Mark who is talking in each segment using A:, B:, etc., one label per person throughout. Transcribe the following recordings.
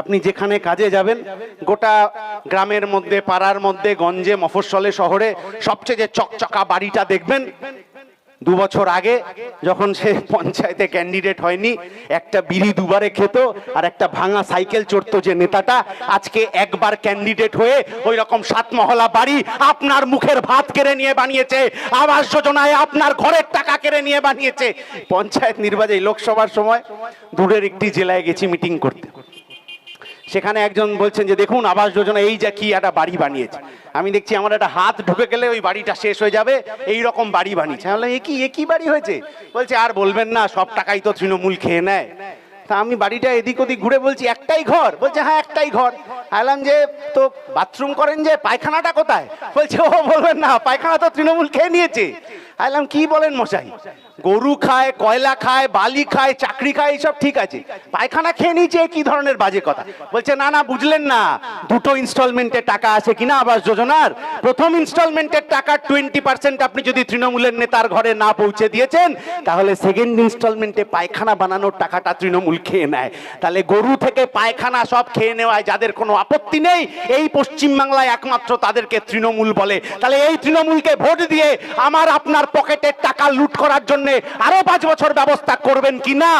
A: আপনি যেখানে কাজে যাবেন, গোটা গ্রামের মধ্যে, পাড়ার মধ্যে, গঞ্জে, মফস্বলে, শহরে সবচেয়ে যে চকচকা বাড়িটা দেখবেন, দু বছর আগে যখন সে পঞ্চায়েতে ক্যান্ডিডেট হয়নি, একটা বিড়ি দুবারে খেত আর একটা ভাঙা সাইকেল চড়তো যে নেতাটা, আজকে একবার ক্যান্ডিডেট হয়ে ওই রকম সাতমহলা বাড়ি আপনার মুখের ভাত কেড়ে নিয়ে বানিয়েছে, আবাস যোজনায় আপনার ঘরের টাকা কেড়ে নিয়ে বানিয়েছে। পঞ্চায়েত নির্বাচনে লোকসভার সময়, দূরের একটি জেলায় গেছি মিটিং করতে। সেখানে একজন বলছেন যে দেখুন আবাস যোজনা এই যে কি একটা বাড়ি বানিয়েছে। আমি দেখছি আমার একটা হাত ঢুকে গেলে ওই বাড়িটা শেষ হয়ে যাবে এই রকম বাড়ি বানিয়েছে। আমি বললাম, এ কি এ কি বাড়ি হয়েছে? বলছে আর বলবেন না সব টাকাই তো তৃণমূল খেয়ে নেয়। তা আমি বাড়িটা এদিক ওদিক ঘুরে বলছি, একটাই ঘর। বলছে হ্যাঁ একটাই ঘর। আলাম যে, তো বাথরুম করেন যে, পায়খানাটা কোথায়? বলছে, ও, বলবেন না, পায়খানা তো তৃণমূল খেয়ে নিয়েছে। আলাম কি বলেন মশাই? গরু খায়, কয়লা খায়, বালি খায়, চাকরি খায়, এইসব ঠিক আছে। পায়খানা খেয়ে নিয়েছে, কি ধরনের বাজে কথা? বলছে, না না, বুঝলেন না, দুটো ইনস্টলমেন্টের টাকা আছে কিনা আবাস যোজনার? প্রথম ইনস্টলমেন্টের টাকা টোয়েন্টি পার্সেন্ট আপনি যদি তৃণমূলের নেতার ঘরে না পৌঁছে দিয়েছেন, তাহলে সেকেন্ড ইনস্টলমেন্টে পায়খানা বানানোর টাকাটা তৃণমূল খেয়ে নেয়। তাহলে গরু থেকে পায়খানা সব খেয়ে নেওয়ায় যাদের কোনো আপত্তি নেই, এই পশ্চিমবাংলায় একমাত্র তাদেরকে তৃণমূল বলে। তাহলে এই তৃণমূলকে ভোট দিয়ে আমার আপনার পকেটের টাকা লুট করার জন্যে আরও পাঁচ বছর ব্যবস্থা করবেন কি না?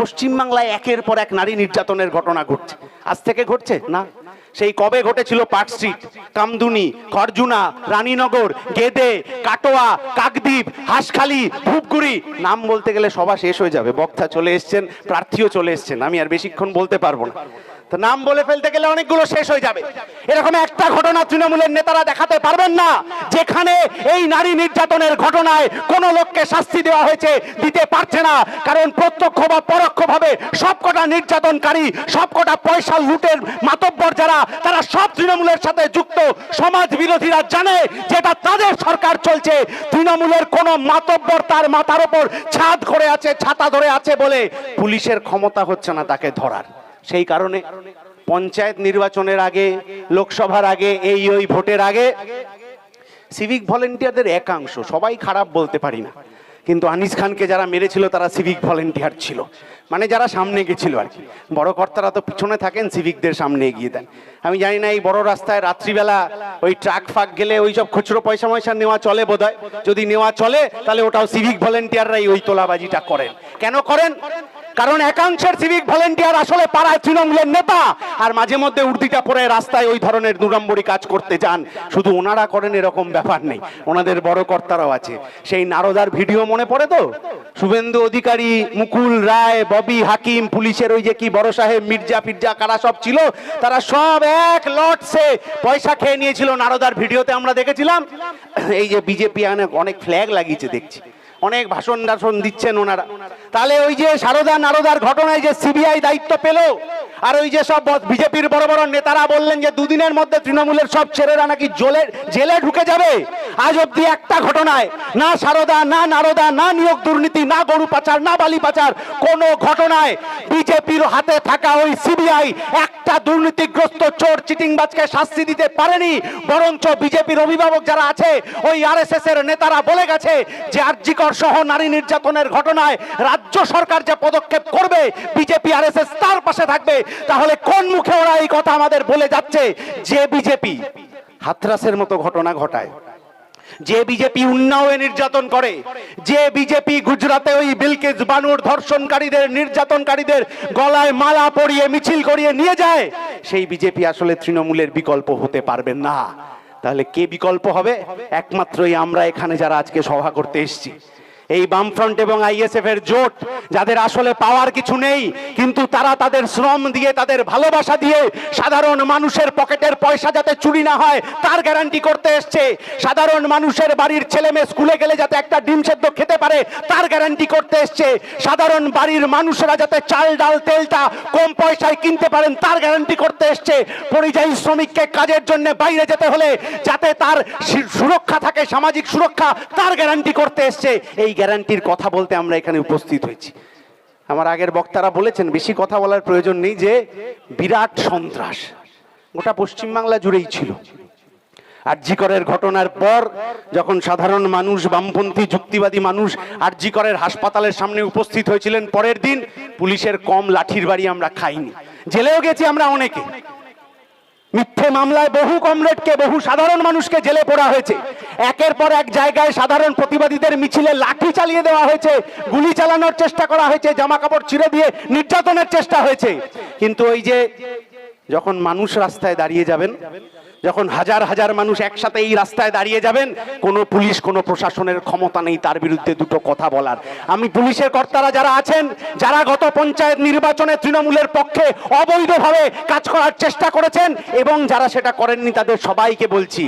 A: পশ্চিমবাংলায় একের পর এক নারী নির্যাতনের ঘটনা ঘটছে। আজ থেকে ঘটছে, না? সেই কবে ঘটেছিল পার্ক স্ট্রিট? কামদুনি, খরজুনা, রানীনগর, গেদে, কাটোয়া, কাকদ্বীপ, হাঁসখালি, ধূপগুড়ি। নাম বলতে গেলে সভা শেষ হয়ে যাবে। বক্তা চলে এসছেন, প্রার্থীও চলে এসছেন। আমি আর বেশিক্ষণ বলতে পারব না। তো নাম বলে ফেলতে গেলে অনেকগুলো শেষ হয়ে যাবে। এরকম একটা ঘটনা তৃণমূলের নেতারা দেখাতে পারবেন না, যেখানে এই নারী নির্যাতনের ঘটনায় কোন লোককে শাস্তি দেওয়া হয়েছে, দিতে পারছে না। কারণ প্রত্যক্ষ বা পরোক্ষভাবে সবকটা নির্যাতনকারী, সবকটা পয়সা লুটের মাতব্বর যারা, তারা সব তৃণমূলের সাথে যুক্ত। সমাজ বিরোধীরা জানে যেটা তাদের সরকার চলছে। তৃণমূলের কোন মাতব্বর তার মাথার ওপর ছাদ করে আছে, ছাতা ধরে আছে বলে পুলিশের ক্ষমতা হচ্ছে না তাকে ধরার। সেই কারণে পঞ্চায়েত নির্বাচনের আগে, লোকসভার আগে, এই ওই ভোটের আগে সিভিক ভলেন্টিয়ারদের একাংশ, সবাই খারাপ বলতে পারি না। কিন্তু আনিস খানকে যারা মেরেছিল, তারা সিভিক ভলেন্টিয়ার ছিল। মানে যারা সামনে গেছিল আর কি। বড় কর্তারা তো পিছনে থাকেন সিভিকদের সামনে এগিয়ে দেন। আমি জানি না, এই বড় রাস্তায় রাত্রিবেলা ওই ট্রাক ফাক গেলে ওই সব খুচরো পয়সা ময়সা নেওয়া চলে বোধহয়? যদি নেওয়া চলে, তাহলে ওটাও সিভিক ভলেন্টিয়াররাই ওই তোলাবাজিটা করেন। কেন করেন? কারণ একাংশের সিভিক ভলেন্টিয়ার আসলে পাড়ায় তৃণমূলের নেতা। আর মাঝে মধ্যে উর্দিটা পরে রাস্তায় ওই ধরনের দুরম্বরী কাজ করতে যান। শুধু ওনারা করেন এরকম ব্যাপার নেই। ওনাদের বড় কর্তারাও আছে। সেই নারদার ভিডিও মনে পড়ে তো? শুভেন্দু অধিকারী, মুকুল রায়, ববি হাকিম, পুলিশের ওই যে কি বড় সাহেব, মির্জা ফির্জা, কারা সব ছিল? তারা সব এক লটসে পয়সা খেয়ে নিয়েছিল নারদার ভিডিওতে আমরা দেখেছিলাম। এই যে বিজেপি অনেক অনেক ফ্ল্যাগ লাগিয়েছে দেখছি। অনেক ভাষণ টাষণ দিচ্ছেন ওনারা। তাহলে ওই যে সারদা নারদার ঘটনায় যে সিবিআই দায়িত্ব পেল, আর ওই যে সব বিজেপির বড় বড় নেতারা বললেন যে দুদিনের মধ্যে তৃণমূলের সব ছেলেরা নাকি জেলে জেলে ঢুকে যাবে। আজ অব্দি একটা ঘটনায় না সারদা, না নারদা, না নিয়োগ দুর্নীতি, না গরু পাচার, না বালি পাচার, কোন ঘটনায় বিজেপির হাতে থাকা ওই সিবিআই একটা দুর্নীতিগ্রস্ত চোর চিটিংবাজকে শাস্তি দিতে পারেনি, বরঞ্চ বিজেপির অভিভাবক যারা আছে, ওই আরএসএস এর নেতারা বলে গেছে যে আরজিকর সহ নারী নির্যাতনের ঘটনায় রাজ্য সরকার যে পদক্ষেপ করবে, বিজেপি আরএসএস তার পাশে থাকবে। তাহলে কোন মুখে ওরা এই কথা আমাদের বলে যাচ্ছে যে বিজেপি? হাতরাসের মতো ঘটনা ঘটায়। যে বিজেপি উন্নাওয়ে নির্যাতন করে, যে বিজেপি গুজরাতে ওই বিলকিস বানুর ধর্ষণকারীদের, নির্যাতনকারীদের গলায় মালা পরিয়ে, মিছিল করিয়ে নিয়ে যায়, সেই বিজেপি আসলে তৃণমূলের বিকল্প হতে পারবেন না। তাহলে কে বিকল্প হবে? একমাত্রই আমরা এখানে যারা আজকে সভা করতে এসেছি। এই বামফ্রন্ট এবং আইএসএফ এর জোট যাদের আসলে পাওয়ার কিছু নেই, কিন্তু তারা তাদের শ্রম দিয়ে, তাদের ভালোবাসা দিয়ে সাধারণ মানুষের পকেটের পয়সা যাতে চুরি না হয়, তার গ্যারান্টি করতে এসছে। সাধারণ মানুষের বাড়ির ছেলে মেয়ে স্কুলে গেলে যাতে একটা ডিম সেদ্ধ খেতে পারে, তার গ্যারান্টি করতে এসছে। সাধারণ বাড়ির মানুষেরা যাতে চাল, ডাল, তেলটা কম পয়সায় কিনতে পারেন, তার গ্যারান্টি করতে এসছে। পরিযায়ী শ্রমিককে কাজের জন্য বাইরে যেতে হলে যাতে তার সুরক্ষা থাকে, সামাজিক সুরক্ষা, তার গ্যারান্টি করতে এসছে। এই গ্যারান্টির কথা বলতে আমরা এখানে উপস্থিত হয়েছি। আমার আগের বক্তারা বলেছেন, বেশি কথা বলার প্রয়োজন নেই যে বিরাট সন্ত্রাস। গোটা পশ্চিমবাংলা জুড়েই ছিল। আরজিকরের ঘটনার পর যখন সাধারণ মানুষ, বামপন্থী, যুক্তিবাদী মানুষ আরজিকরের হাসপাতালের সামনে উপস্থিত হয়েছিলেন, পরের দিন পুলিশের কম লাঠির বাড়ি আমরা খাইনি। জেলেও গেছি আমরা অনেকে। মিথ্যে মামলায় বহু কমরেডকে, বহু সাধারণ মানুষকে জেলে পড়া হয়েছে। একের পর এক জায়গায় সাধারণ প্রতিবাদীদের মিছিলে লাঠি চালিয়ে দেওয়া হয়েছে, গুলি চালানোর চেষ্টা করা হয়েছে জামা কাপড় ছিঁড়ে দিয়ে নির্যাতনের চেষ্টা হয়েছে। কিন্তু ওই যে যখন মানুষ রাস্তায় দাঁড়িয়ে যাবেন যখন হাজার হাজার মানুষ একসাথে এই রাস্তায় দাঁড়িয়ে যাবেন, কোনো পুলিশ, কোনো প্রশাসনের ক্ষমতা নেই তার বিরুদ্ধে দুটো কথা বলার। আমি পুলিশের কর্তারা যারা আছেন, যারা গত পঞ্চায়েত নির্বাচনে তৃণমূলের পক্ষে অবৈধভাবে কাজ করার চেষ্টা করেছেন এবং যারা সেটা করেননি তাদের সবাইকে বলছি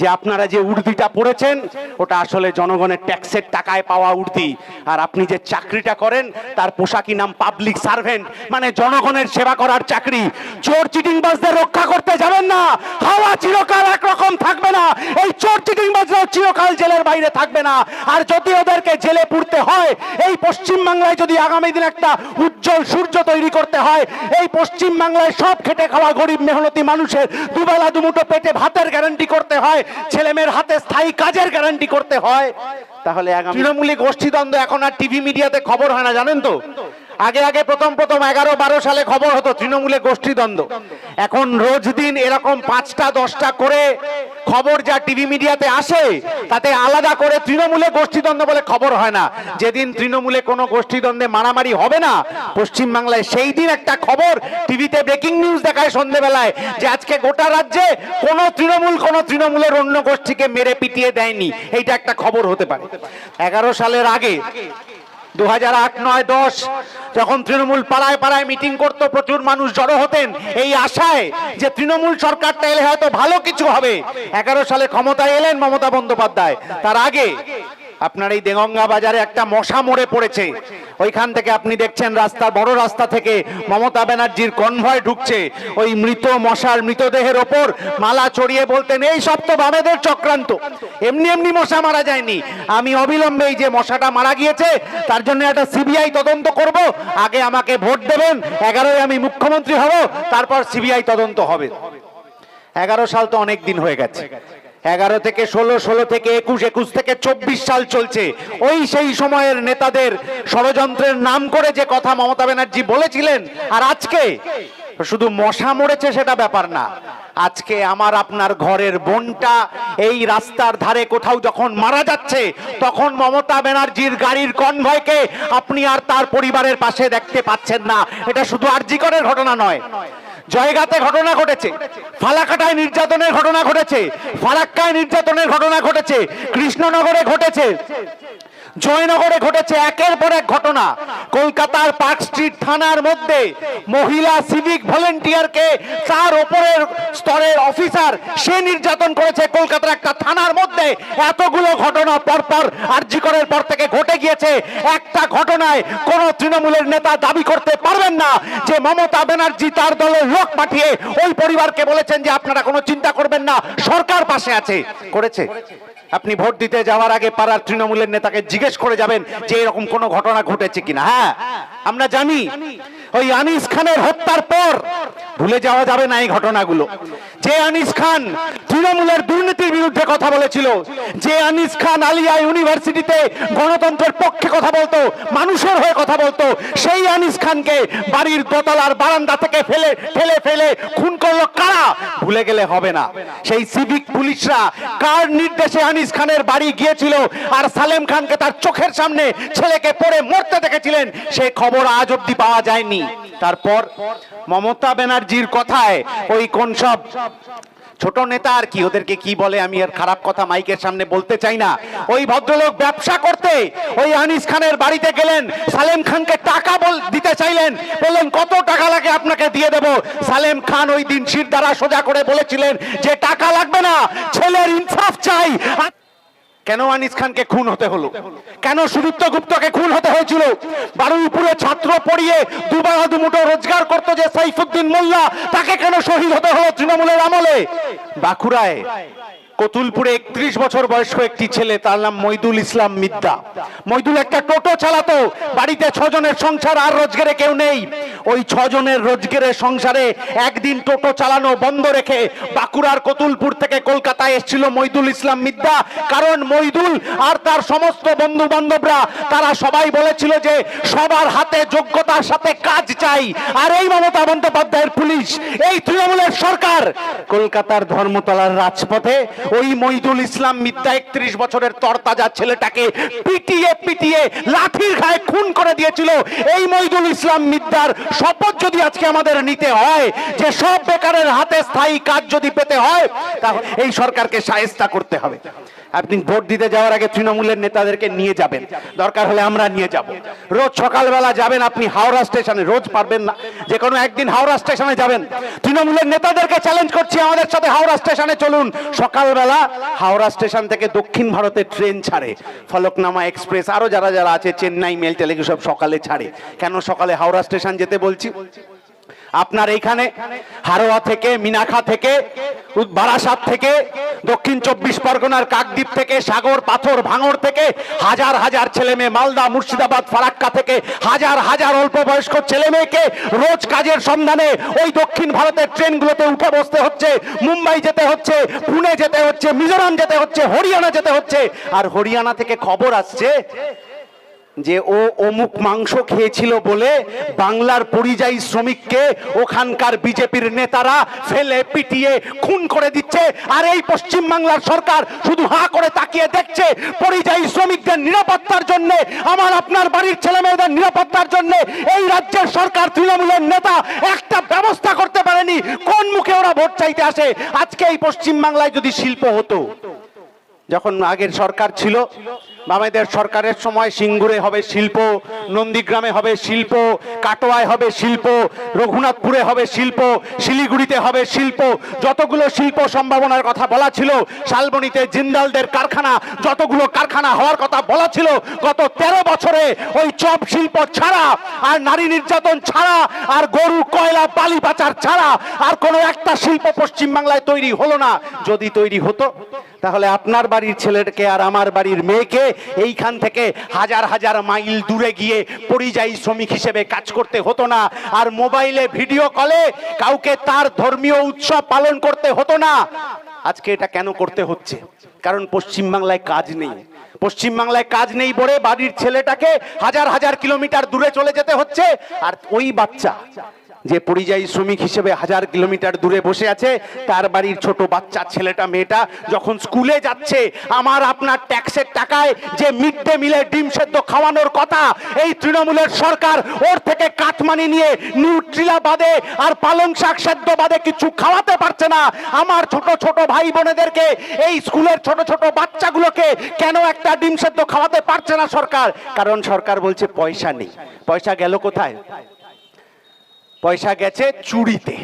A: যে আপনারা যে উর্দিটা পড়েছেন, ওটা আসলে জনগণের ট্যাক্সের টাকায় পাওয়া উর্দি। আর আপনি যে চাকরিটা করেন, তার পোশাকি নাম পাবলিক সার্ভেন্ট মানে জনগণের সেবা করার চাকরি। চোর চিটিংবাজদের রক্ষা করতে যাবেন না। হাওয়া চিরকাল একরকম থাকবে না। এই চোর চিটিংবাজরাও চিরকাল জেলের বাইরে থাকবে না। আর যদি ওদেরকে জেলে পুড়তে হয়, এই পশ্চিম বাংলায় যদি আগামী দিন একটা উজ্জ্বল সূর্য তৈরি করতে হয়, এই পশ্চিম বাংলায় সব খেটে খাওয়া গরিব, মেহনতি মানুষের দুবেলা দুমুঠো পেটে ভাতের গ্যারান্টি করতে হয় ছেলেমেয়ের হাতে স্থায়ী কাজের গ্যারান্টি করতে হয়। তাহলে তৃণমূলী গোষ্ঠীদ্বন্দ্ব এখন আর টিভি মিডিয়াতে খবর হয় না, জানেন তো? আগে আগে প্রথম প্রথম এগারো, বারো সালে খবর হতো তৃণমূলে গোষ্ঠীদ্বন্দ্ব। এখন রোজ দিন এরকম পাঁচটা, দশটা করে খবর যা টিভি মিডিয়াতে আসে, তাতে আলাদা করে তৃণমূলে গোষ্ঠীদ্বন্দ্ব বলে খবর হয় না। যেদিন তৃণমূলে কোনো গোষ্ঠীদ্বন্দ্বে মারামারি হবে না, পশ্চিমবাংলায় সেই দিন একটা খবর টিভিতে ব্রেকিং নিউজ দেখায় সন্ধেবেলায়, যে আজকে গোটা রাজ্যে কোনো তৃণমূল, কোনো তৃণমূলের অন্য গোষ্ঠীকে মেরে পিটিয়ে দেয়নি। এইটা একটা খবর হতে পারে। এগারো সালের আগে দু হাজার আট, নয়, দশ, যখন তৃণমূল পাড়ায় পাড়ায় মিটিং করতো, প্রচুর মানুষ জড়ো হতেন এই আশায় যে তৃণমূল সরকারটা এলে হয়তো ভালো কিছু হবে। এগারো সালে ক্ষমতায় এলেন মমতা বন্দ্যোপাধ্যায়। তার আগে আপনার এই দেগঙ্গা বাজারে একটা মশা মরে পড়েছে। ওইখান থেকে আপনি দেখছেন রাস্তার বড় রাস্তা থেকে মমতা ব্যানার্জির কনভয় ঢুকছে। ওই মৃত মশার মৃতদেহের ওপর মালা চড়িয়ে বলতেন, এই সব তো বামেদের চক্রান্ত। এমনি এমনি মশা মারা যায়নি। আমি অবিলম্বে এই যে মশাটা মারা গিয়েছে, তার জন্য একটা সিবিআই তদন্ত করব। আগে আমাকে ভোট দেবেন এগারোই আমি মুখ্যমন্ত্রী হব, তারপর সিবিআই তদন্ত হবে। এগারো সাল তো অনেক দিন হয়ে গেছে। এগারো থেকে ষোলো ষোলো থেকে একুশ একুশ থেকে চব্বিশ সাল চলছে। ওই সেই সময়ের নেতাদের ষড়যন্ত্রের নাম করে যে কথা মমতা ব্যানার্জি বলেছিলেন, আর আজকে শুধু মশা মরেছে সেটা ব্যাপার না। আজকে আমার আপনার ঘরের বোনটা এই রাস্তার ধারে কোথাও যখন মারা যাচ্ছে, তখন মমতা ব্যানার্জির গাড়ির কনভয়কে আপনি আর তার পরিবারের পাশে দেখতে পাচ্ছেন না। এটা শুধু আরজিকরের ঘটনা নয়। জয়গাতে ঘটনা ঘটেছে। ফালাকাটায় নির্যাতনের ঘটনা ঘটেছে। ফালাক্কায় নির্যাতনের ঘটনা ঘটেছে। কৃষ্ণনগরে ঘটেছে। জয়নগরে ঘটেছে একের পর এক ঘটনা। কলকাতার পার্ক স্ট্রিট থানার মধ্যে মহিলা সিভিক ভলেন্টিয়ারকে তার ওপরের স্তরের অফিসার সে নির্যাতন করেছে। কলকাতার একটা থানার মধ্যে এতগুলো ঘটনা পরপর আরজিকরের পর থেকে ঘটে গিয়েছে। একটা ঘটনায় কোন তৃণমূলের নেতা দাবি করতে পারবেন না যে মমতা ব্যানার্জি তার দলের লোক পাঠিয়ে ওই পরিবারকে বলেছেন যে আপনারা কোনো চিন্তা করবেন না, সরকার পাশে আছে। করেছে। আপনি ভোট দিতে যাওয়ার আগে পাড়ার তৃণমূলের নেতাকে জিজ্ঞেস করে যাবেন যে এরকম কোনো ঘটনা ঘটেছে কিনা। হ্যাঁ আমরা জানি ওই আনিস খানের হত্যার পর ভুলে যাওয়া যাবে না এই ঘটনাগুলো। যে আনিস খান তৃণমূলের দুর্নীতির বিরুদ্ধে কথা বলেছিল, যে আনিস খান আলিয়া ইউনিভার্সিটিতে গণতন্ত্রের পক্ষে কথা বলতো, মানুষের হয়ে কথা বলতো, সেই আনিস খানকে বাড়ির দোতলার বারান্দা থেকে ফেলে ফেলে ফেলে খুন করল কারা? ভুলে গেলে হবে না। সেই সিভিক পুলিশরা কার নির্দেশে আনিস খানের বাড়ি গিয়েছিল আর সালেম খানকে তার চোখের সামনে ছেলেকে পড়ে মরতে দেখেছিলেন, সে খবর আজ অব্দি পাওয়া যায়নি। তারপর মমতা ব্যানার্জির কথায় ওই কোন সব ছোট নেতা আর কি, ওদেরকে কি বলে আমি আর খারাপ কথা মাইকের সামনে বলতে চাই না। ওই ভদ্রলোক ব্যবসা করতে, ওই আনিস খানের বাড়িতে গেলেন, সালেম খানকে টাকা বল, দিতে চাইলেন, বললেন, কত টাকা লাগে আপনাকে দিয়ে দেব? সালেম খান ওই দিন শির দ্বারা সোজা করে বলেছিলেন যে, টাকা লাগবে না, ছেলের ইনসাফ চাই। কেন আনিস খানকে খুন হতে হলো? কেন সুদীপ্ত গুপ্তকে খুন হতে হয়েছিল? বারুইপুরে ছাত্র পড়িয়ে দুবার দুমুটো রোজগার করত যে সাইফুদ্দিন মোল্লা, তাকে কেন শহীদ হতে হলো তৃণমূলের আমলে? বাঁকুড়ায় কতুলপুরে একত্রিশ বছর বয়স্ক একটি ছেলে, তার নাম মইদুল ইসলাম মিদ্দা। মইদুল একটা টোটো চালাতো, বাড়িতে ছজনের সংসার, আর রোজগারে কেউ নেই। ওই ছজনের রোজগারের সংসারে একদিন টোটো চালানো বন্ধ রেখে বাঁকুড়ার কতুলপুর থেকে কলকাতায় এসেছিল মইদুল ইসলাম মিদ্দা। কারণ মইদুল আর তার সমস্ত বন্ধু বান্ধবরা তারা সবাই বলেছিল যে সবার হাতে যোগ্যতার সাথে কাজ চাই। আর এই মমতা বন্দ্যোপাধ্যায়ের পুলিশ, এই তৃণমূলের সরকার। কলকাতার ধর্মতলার রাজপথে ওই মইদুল ইসলাম মিথ্যা একত্রিশ বছরের তরতাজা ছেলেটাকে পিটিয়ে পিটিয়ে লাঠির ঘায়ে খুন করে দিয়েছিল। এই মইদুল ইসলাম মিথ্যার শপথ যদি আজকে আমাদের নিতে হয়, যে সব বেকারের হাতে স্থায়ী কাজ যদি পেতে হয়, তাহলে এই সরকারকে সাহেস্তা করতে হবে। আপনি ভোট দিতে যাওয়ার আগে তৃণমূলের নেতাদেরকে নিয়ে যাবেন। দরকার হলে আমরা নিয়ে যাব। রোজ সকালবেলা যাবেন আপনি হাওড়া স্টেশনে, রোজ পারবেন না। যে কোনো একদিন হাওড়া স্টেশনে যাবেন। তৃণমূলের নেতাদেরকে চ্যালেঞ্জ করছি, আমাদের সাথে হাওড়া স্টেশনে চলুন। সকালবেলা হাওড়া স্টেশন থেকে দক্ষিণ ভারতের ট্রেন ছাড়ে। ফলকনামা এক্সপ্রেস, আরও যারা যারা আছে, চেন্নাই, মেল টেলিগু সব সকালে ছাড়ে। কেন সকালে হাওড়া স্টেশন যেতে বলছি? আপনার এইখানে, হারোয়া থেকে মিনাখা থেকে বারাসাত থেকে, দক্ষিণ চব্বিশ পরগনার কাকদ্বীপ থেকে, সাগর, পাথর, ভাঙর থেকে, হাজার হাজার ছেলে মেয়ে মালদা, মুর্শিদাবাদ, ফারাক্কা থেকে, হাজার হাজার অল্প বয়স্ক ছেলে মেয়েকে রোজ কাজের সন্ধানে ওই দক্ষিণ ভারতের ট্রেনগুলোতে উঠে বসতে হচ্ছে, মুম্বাই যেতে হচ্ছে, পুনে যেতে হচ্ছে, মিজোরাম যেতে হচ্ছে, হরিয়ানা যেতে হচ্ছে। আর হরিয়ানা থেকে খবর আসছে যে ও অমুক মাংস খেয়েছিল বলে বাংলার পরিযায়ী শ্রমিককে ওখানকার বিজেপির নেতারা ফেলে পিটিয়ে খুন করে দিচ্ছে। আর এই পশ্চিম বাংলার সরকার শুধু হাঁ করে তাকিয়ে দেখছে পরিযায়ী শ্রমিকদের নিরাপত্তার জন্য, আমার আপনার বাড়ির ছেলে মেয়েদের নিরাপত্তার জন্য এই রাজ্যের সরকার তৃণমূলের নেতা একটা ব্যবস্থা করতে পারেনি। কোন মুখে ওরা ভোট চাইতে আসে? আজকে এই পশ্চিম বাংলায় যদি শিল্প হতো, যখন আগের সরকার ছিল বামেদের সরকারের সময় সিঙ্গুরে হবে শিল্প, নন্দীগ্রামে হবে শিল্প, কাটোয়ায় হবে শিল্প, রঘুনাথপুরে হবে শিল্প, শিলিগুড়িতে হবে শিল্প। যতগুলো শিল্প সম্ভাবনার কথা বলা ছিল, শালবনিতে জিন্দালদের কারখানা, যতগুলো কারখানা হওয়ার কথা বলা ছিল, গত তেরো বছরে ওই চপ শিল্প ছাড়া, আর নারী নির্যাতন ছাড়া, আর গরু, কয়লা, বালি পাচার ছাড়া, আর কোনো একটা শিল্প পশ্চিম বাংলায় তৈরি হলো না। যদি তৈরি হতো, তাহলে আপনার বাড়ির ছেলেকে আর আমার বাড়ির মেয়েকে এইখান থেকে হাজার হাজার মাইল দূরে গিয়ে পরিযায়ী শ্রমিক হিসেবে কাজ করতে হতো না। আর মোবাইলে ভিডিও কলে কাউকে তার ধর্মীয় উৎসব পালন করতে হতো না। আজকে এটা কেন করতে হচ্ছে? কারণ পশ্চিম বাংলায় কাজ নেই। পশ্চিম বাংলায় কাজ নেই বলে বাড়ির ছেলেটাকে হাজার হাজার কিলোমিটার দূরে চলে যেতে হচ্ছে। আর ওই বাচ্চা যে পরিযায়ী শ্রমিক হিসেবে হাজার কিলোমিটার দূরে বসে আছে, তার বাড়ির ছোট বাচ্চা ছেলেটা, মেয়েটা যখন স্কুলে যাচ্ছে, আমার আপনার ট্যাক্সের টাকায় যে মিড ডে মিলে ডিম সেদ্ধ খাওয়ানোর কথা, এই তৃণমূলের সরকার ওর থেকে কাটমানি নিয়ে নিউট্রিলা বাদে আর পালং শাক সেদ্ধ বাদে কিছু খাওয়াতে পারছে না। আমার ছোট ছোট ভাই বোনেদেরকে, এই স্কুলের ছোট ছোট বাচ্চাগুলোকে কেন একটা ডিম সেদ্ধ খাওয়াতে পারছে না সরকার? কারণ সরকার বলছে পয়সা নেই। পয়সা গেল কোথায়? পয়সা গেছে চুরিতে।